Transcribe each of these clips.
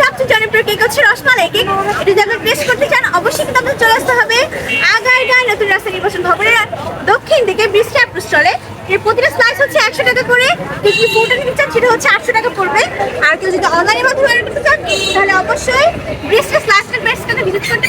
সবচেয়ে জনপ্রিয় কেক হচ্ছে রসমালাই কেক। এটা যদি করতে চান, অবশ্যই কিন্তু চলে আসতে হবে আগারগাঁও নতুন রাস্তা নির্বাচন ভবনের দক্ষিণ দিকে প্রিস্টলে এর প্রতিটা স্লাইস হচ্ছে একশো টাকা করে। যদি ফুটা নিতে চান, সেটা হচ্ছে আটশো টাকা পড়বে। আর কেউ যদি অনলাইনের মাধ্যমে করতে চান, তাহলে অবশ্যই ডিসপ্লে স্লাইসটা বেস্টটাকে ভিজিট করতে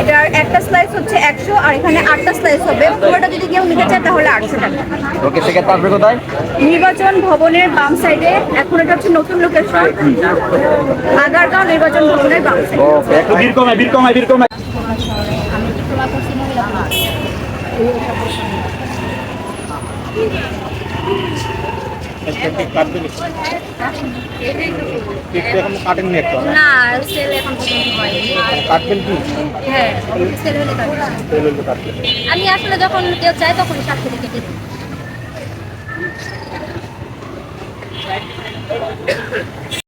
এটার একটা স্লাইস হচ্ছে একশো আর এখানে আটটা স্লাইস হবে। পুরোটা যদি কেউ নিতে চায় তাহলে আটশো টাকা। ওকে সেক্ষেত্রে আসবে কোথায়? নির্বাচন ভবনের বাম সাইডে এখন এটা হচ্ছে নতুন লোকেশন আগারগাঁও নির্বাচন ভবনের বাম সাইডে ওকে। কমায় কমায় কমায়। একটা না সেল এখন কাটবেন হ্যাঁ সেল হলে। আমি আসলে যখন কেউ চাই তখন সাথে থেকে দিই